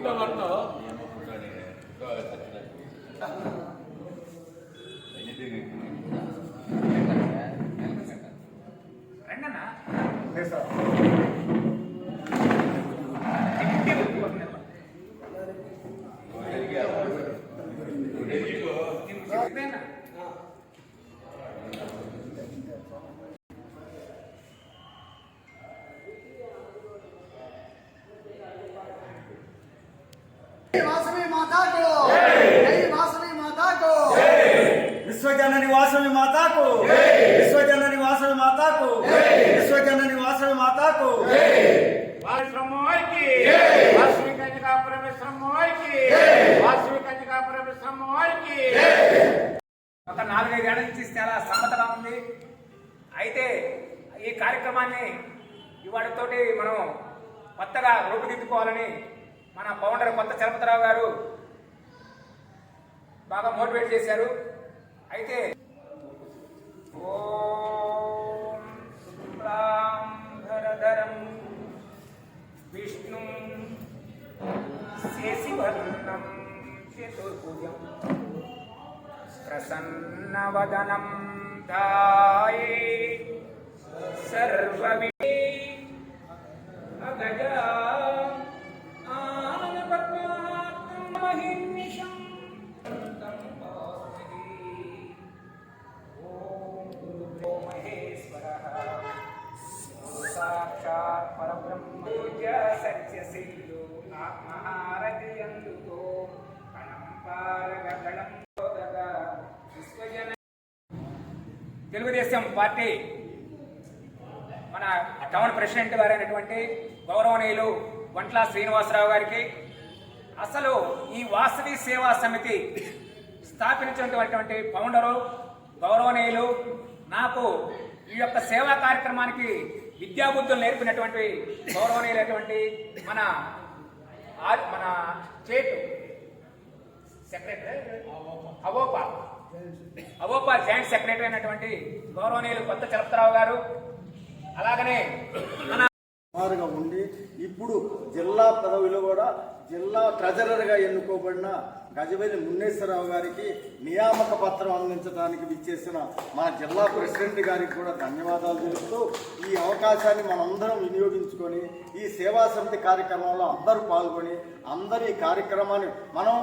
ಊಟ ಮಾಡ್ತಾ విశ్వజనని వాసవి మాతాకు. విశ్వజనని వాసవి మాతాకు. విశ్వజనని వాసవి మాతాకు. వాసుమోయికి వాసవి కన్యకా పరమేశ్వరమోయికి వాసవి కన్యకా పరమేశ్వరమోయికి ఒక నాలుగైదు ఏళ్ళ నుంచి చాలా సమ్మతగా ఉంది. అయితే ఈ కార్యక్రమాన్ని ఇవాటితోటి మనం కొత్తగా రూపుదిద్దుకోవాలని మన ఫౌండర్ కొత్త చలపతిరావు గారు బాగా మోటివేట్ చేశారు. అయితే ఓం శుక్లాంబరధరం విష్ణు శశివర్ణం చతుర్భుజం ప్రసన్నవదనం దాయే సర్వవి అగజా ఆనపద్మార్తం తెలుగుదేశం పార్టీ మన టౌన్ ప్రెసిడెంట్ గారైనటువంటి గౌరవనీయులు వంట్ల శ్రీనివాసరావు గారికి అసలు ఈ వాసవి సేవా సమితి స్థాపించినటువంటి ఫౌండరు గౌరవనీయులు నాకు ఈ యొక్క సేవా కార్యక్రమానికి విద్యాబుద్ధులు నేర్పినటువంటి గౌరవనీయులైనటువంటి మన మన చేటు secretary AVOPA. AVOPA joint secretary అయినటువంటి గౌరవనీయులు కొత్త చలపతిరావు గారు. అలాగనే మన సుమారుగా ఉండి ఇప్పుడు జిల్లా పదవిలో కూడా జిల్లా ట్రెజరర్గా ఎన్నుకోబడిన గజవేలి మున్నేశ్వరరావు గారికి నియామక పత్రం అందించడానికి విచ్చేసిన మా జిల్లా ప్రెసిడెంట్ గారికి కూడా ధన్యవాదాలు తెలుపుతూ ఈ అవకాశాన్ని మనందరం వినియోగించుకొని ఈ సేవా సమితి కార్యక్రమంలో అందరూ పాల్గొని అందరి ఈ కార్యక్రమాన్ని మనం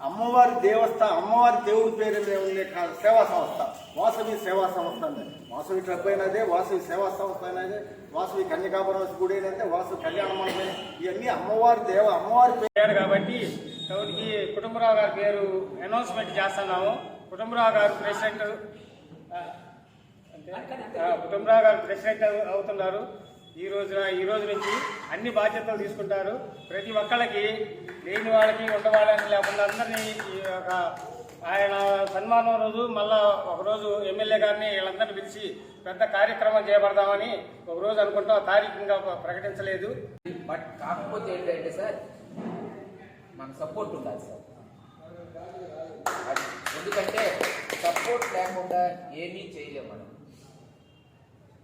అమ్మవారి దేవస్థానం అమ్మవారి దేవుడి పేరు మీద ఉండే సేవా సంస్థ. వాసవి సేవా సంస్థ అండి వాసవి క్లబ్ అయినదే వాసవి సేవా సంస్థ అయినదే వాసవి కన్యకాపురం గుడి అయినదే వాసవి కళ్యాణ మండపం ఇవన్నీ అమ్మవారి దేవ అమ్మవారి పేరు కాబట్టి ఎవరికి కుటుంబరావు గారి పేరు అనౌన్స్మెంట్ చేస్తున్నాము. కుటుంబరావు గారు ప్రెసిడెంట్ కుటుంబరావు గారు ప్రెసిడెంట్ అవుతున్నారు. ఈ రోజున ఈ రోజు నుంచి అన్ని బాధ్యతలు తీసుకుంటారు. ప్రతి ఒక్కళ్ళకి లేని వాళ్ళకి ఉండవాళ్ళని లేకుండా అందరినీ ఈ యొక్క ఆయన సన్మానం రోజు మళ్ళా ఒకరోజు ఎమ్మెల్యే గారిని వీళ్ళందరినీ పిలిచి పెద్ద కార్యక్రమం చేపడదామని ఒక రోజు అనుకుంటాం ఆ తారీఖు ఇంకా ప్రకటించలేదు. బట్ కాకపోతే ఏంటంటే సార్ మన సపోర్ట్ ఉండాలి సార్. ఎందుకంటే సపోర్ట్ లేకుండా ఏమీ చేయలేం మనం.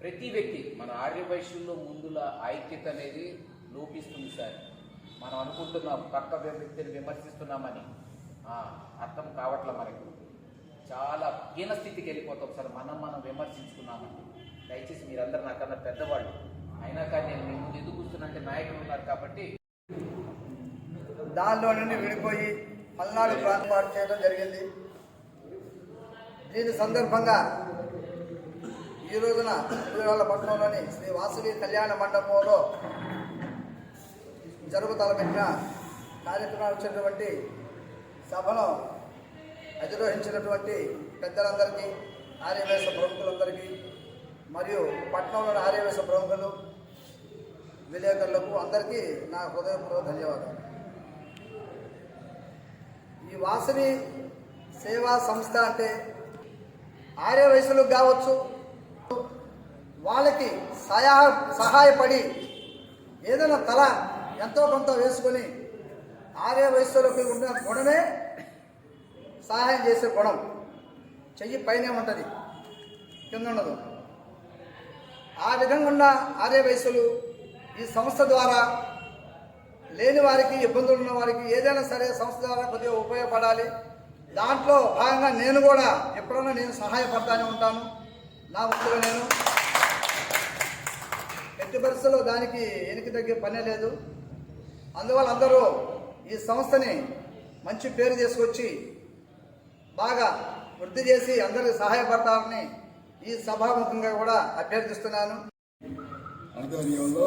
ప్రతి వ్యక్తి మన ఆర్య వైశ్యుల్లో ముందుల ఐక్యత అనేది లోపిస్తుంది సార్. మనం అనుకుంటున్నాం పక్క వ్యక్తిని విమర్శిస్తున్నామని. అర్థం కావట్లే మనకు. చాలా హీనస్థితికి వెళ్ళిపోతాం సార్ మనం మనం విమర్శించుకున్నామని దయచేసి మీరందరూ నాకన్నా పెద్దవాళ్ళు. అయినా కానీ నేను మీ ముందు ఎందుకు కూర్చున్నంటే నాయకులు ఉన్నారు కాబట్టి. దానిలో నుండి విడిపోయి పల్నాడు ప్రాంతం చేయడం జరిగింది. దీని సందర్భంగా ఈ రోజున సూర్యాల పట్టణంలోని శ్రీ వాసవి కళ్యాణ మండపంలో జరుగు తలపెట్టిన కార్యక్రమాలు వచ్చినటువంటి సభను అధిరోహించినటువంటి పెద్దలందరికీ ఆర్యవేశ ప్రముఖులందరికీ మరియు పట్టణంలోని ఆర్యవేశ ప్రముఖులు విలేకరులకు అందరికీ నా హృదయపూర్వక ధన్యవాదాలు. ఈ వాసవి సేవా సంస్థ అంటే ఆర్య వయసులకు కావచ్చు వాళ్ళకి సహా సహాయపడి ఏదైనా తల ఎంతో కొంత వేసుకొని ఆరే వయసులోకి ఉన్న గుణమే సహాయం చేసే గుణం. చెయ్యి పైనే ఉంటుంది కింద ఉండదు. ఆ విధంగా ఉన్న ఆర్య వయసులు ఈ సంస్థ ద్వారా లేని వారికి ఇబ్బందులు ఉన్న వారికి ఏదైనా సరే సంస్థ ద్వారా కొద్దిగా ఉపయోగపడాలి. దాంట్లో భాగంగా నేను కూడా ఎప్పుడైనా నేను సహాయపడతానే ఉంటాను. నా వృత్తిలో నేను ఎట్టి పరిస్థితుల్లో దానికి ఎనికి తగ్గే పనే లేదు. అందువల్ల అందరూ ఈ సంస్థని మంచి పేరు తీసుకొచ్చి బాగా వృద్ధి చేసి అందరికి సహాయపడతారని ఈ సభాముఖంగా కూడా అభ్యర్థిస్తున్నాను. ఆధ్వర్యంలో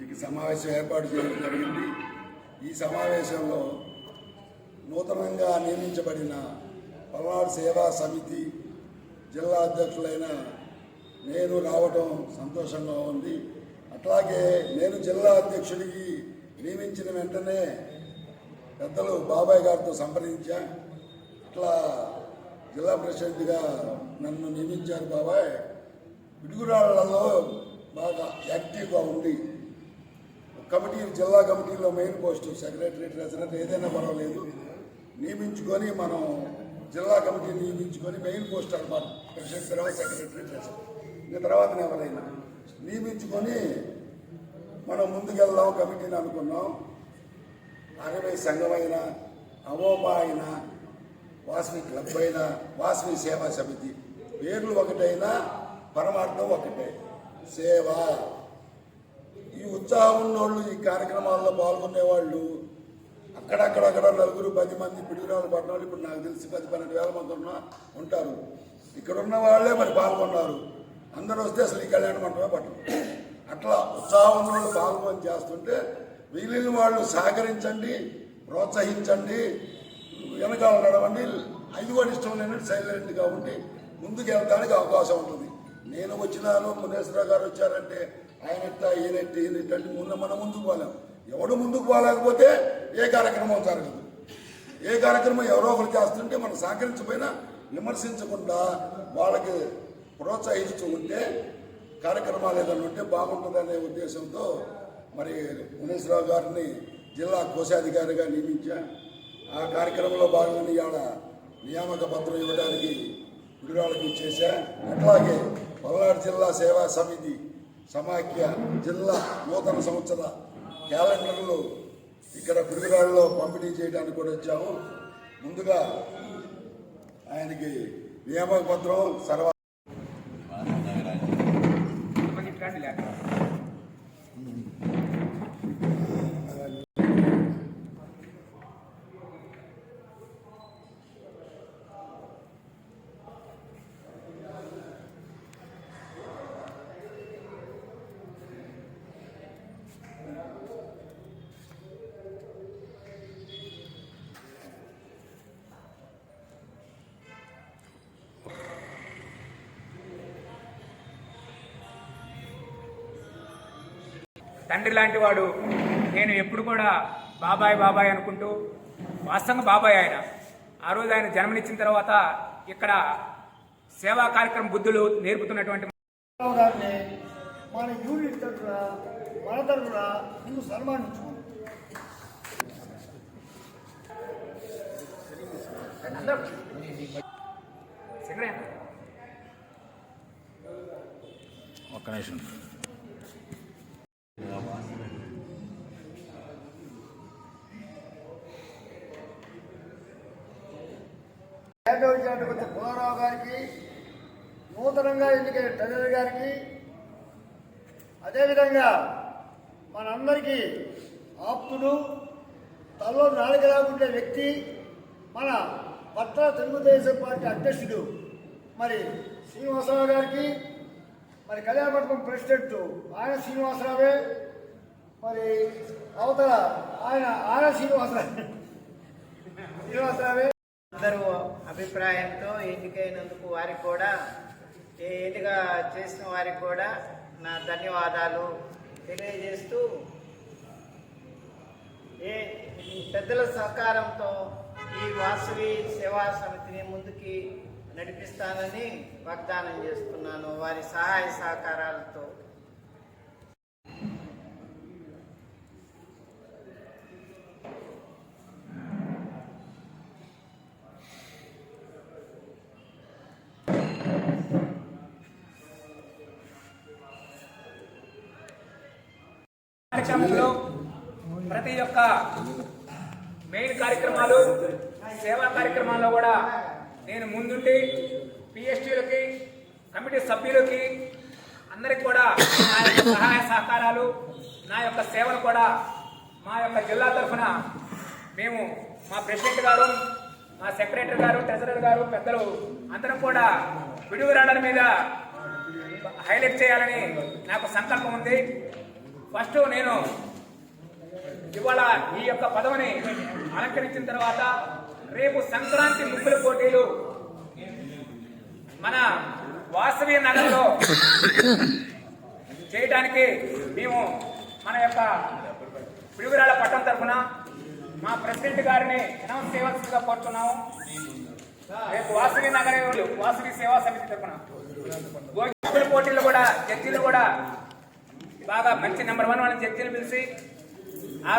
ఈ సమావేశం ఏర్పాటు చేయడం జరిగింది. ఈ సమావేశంలో నూతనంగా నియమించబడిన పల్నాడు సేవా సమితి జిల్లా అధ్యక్షులైన నేను రావడం సంతోషంగా ఉంది. అట్లాగే నేను జిల్లా అధ్యక్షుడికి నియమించిన వెంటనే పెద్దలు బాబాయ్ గారితో సంప్రదించా. అట్లా జిల్లా ప్రెసిడెంట్గా నన్ను నియమించారు బాబాయ్. పిడుగురాళ్ళలో బాగా యాక్టివ్గా ఉండి కమిటీ జిల్లా కమిటీలో మెయిన్ పోస్టు సెక్రటరీ ట్రెజరర్ ఏదైనా పర్వాలేదు. నియమించుకొని మనం జిల్లా కమిటీ నియమించుకొని మెయిన్ పోస్ట్ అనమాట ప్రెసిడెంట్ తర్వాత సెక్రటరీ ట్రెజరర్. ఇంకా తర్వాత ఎవరైనా. నియమించుకొని మనం ముందుకెళ్దాం కమిటీని అనుకున్నాం. అరవై సంఘమైన అవోపా అయిన వాసవి క్లబ్ అయినా వాసవి సేవా సమితి. పేర్లు ఒకటైనా పరమార్థం ఒకటే. సేవ. ఈ ఉత్సాహం ఉన్నోళ్ళు ఈ కార్యక్రమాల్లో పాల్గొనే వాళ్ళు అక్కడక్కడక్కడ నలుగురు పది మంది పిడుగురాలు పడిన వాళ్ళు ఇప్పుడు నాకు తెలిసి పది పన్నెండు వేల మంది ఉన్నా ఉంటారు. ఇక్కడ ఉన్న వాళ్ళే మరి పాల్గొన్నారు. అందరూ వస్తే అసలు ఈ కళ్యాణ మండపమే పట్టరు అట్లా ఉత్సాహం వాళ్ళు పాల్గొని చేస్తుంటే మిగిలిన వాళ్ళు సహకరించండి ప్రోత్సహించండి వెనకాల నడవండి ఐదు కూడా ఇష్టం లేనట్టు సైలెంట్గా ఉండి ముందుకు వెళ్ళడానికి అవకాశం ఉంటుంది. నేను వచ్చినాను మునేశ్వరరావు గారు వచ్చారంటే ఆయన ఎట్ట ఈయనెట్ట అంటే ముందు మనం ముందుకు పోలేం. ఎవడు ముందుకు పోలేకపోతే ఏ కార్యక్రమం జరగదు. ఏ కార్యక్రమం ఎవరో ఒకరు చేస్తుంటే మనం సహకరించకపోయినా విమర్శించకుండా వాళ్ళకి ప్రోత్సహిస్తూ ఉంటే కార్యక్రమాలు ఏదైనా ఉంటే బాగుంటుందనే ఉద్దేశంతో మరి మునేశ్వరరావు గారిని జిల్లా కోశాధికారిగా నియమించా. ఆ కార్యక్రమంలో భాగంగా ఇవాళ నియామక పత్రం ఇవ్వడానికి విడుదలకి ఇచ్చేసా అట్లాగే పల్నాడు జిల్లా సేవా సమితి సమాఖ్య జిల్లా నూతన సంవత్సర క్యాలెండర్లు ఇక్కడ పిడుగురాళ్ళలో పంపిణీ చేయడానికి కూడా వచ్చాము. ముందుగా ఆయనకి నియామక పత్రం సర్వ తండ్రి లాంటి వాడు నేను ఎప్పుడు కూడా బాబాయ్ బాబాయ్ అనుకుంటూ వాస్తవంగా బాబాయ్ ఆయన. ఆ రోజు ఆయన జన్మనిచ్చిన తర్వాత ఇక్కడ సేవా కార్యక్రమం బుద్ధులు నేర్పుతున్నటువంటి మన యూనిట్ తరఫున మన తరఫున ఒక్క నిమిషం. యాదవ్ వచ్చినటువంటి పుల్లారావు గారికి నూతనంగా ఎన్నికైన టెండర్ గారికి అదేవిధంగా మనందరికీ ఆప్తుడు తలలో నాలుగలాగుండే వ్యక్తి మన పట్ల తెలుగుదేశం పార్టీ అధ్యక్షుడు మరి శ్రీనివాసరావు గారికి మరి కళ్యాణ మండపం ప్రెసిడెంట్ ఆయన శ్రీనివాసరావే మరి అవతల ఆయన ఆయన శ్రీనివాసరావు. శ్రీనివాసరావే. అందరూ అభిప్రాయంతో ఎన్నికైనందుకు వారికి కూడా ఏ ఎన్నిక చేసిన వారికి కూడా నా ధన్యవాదాలు తెలియజేస్తూ ఏ పెద్దల సహకారంతో ఈ వాసవి సేవా సమితిని ముందుకి నడిపిస్తానని వాగ్దానం చేస్తున్నాను. వారి సహాయ సహకారాలతో కార్యక్రమంలో ప్రతి ఒక్క మెయిన్ కార్యక్రమాలు సేవా కార్యక్రమాల్లో కూడా నేను ముందుండి పిఎస్టీలకి కమిటీ సభ్యులకి అందరికి కూడా నా యొక్క సహాయ సహకారాలు నా యొక్క సేవలు కూడా మా యొక్క జిల్లా తరఫున మేము మా ప్రెసిడెంట్ గారు మా సెక్రటరీ గారు ట్రెజరర్ గారు పెద్దలు అందరం కూడా విడుగురాడల మీద హైలైట్ చేయాలని నాకు సంకల్పం ఉంది. ఫస్ట్ నేను ఇవాళ ఈ యొక్క పదవిని అలంకరించిన తర్వాత రేపు సంక్రాంతి ముగ్గుల పోటీలు మన వాసవి నగరంలో చేయడానికి మేము మన యొక్క పిడుగురాల పట్టణం తరఫున మా ప్రెసిడెంట్ గారిని అనౌన్స్ చేయవలసిందిగా కోరుతున్నాము రేపు వాసవి నగర్ వాసవి సేవా సమితి తరఫున భోగి పోటీలు కూడా జడ్జీలు కూడా బాగా మంచి నెంబర్ వన్ వాళ్ళని జడ్జీలు పిలిచి ఆ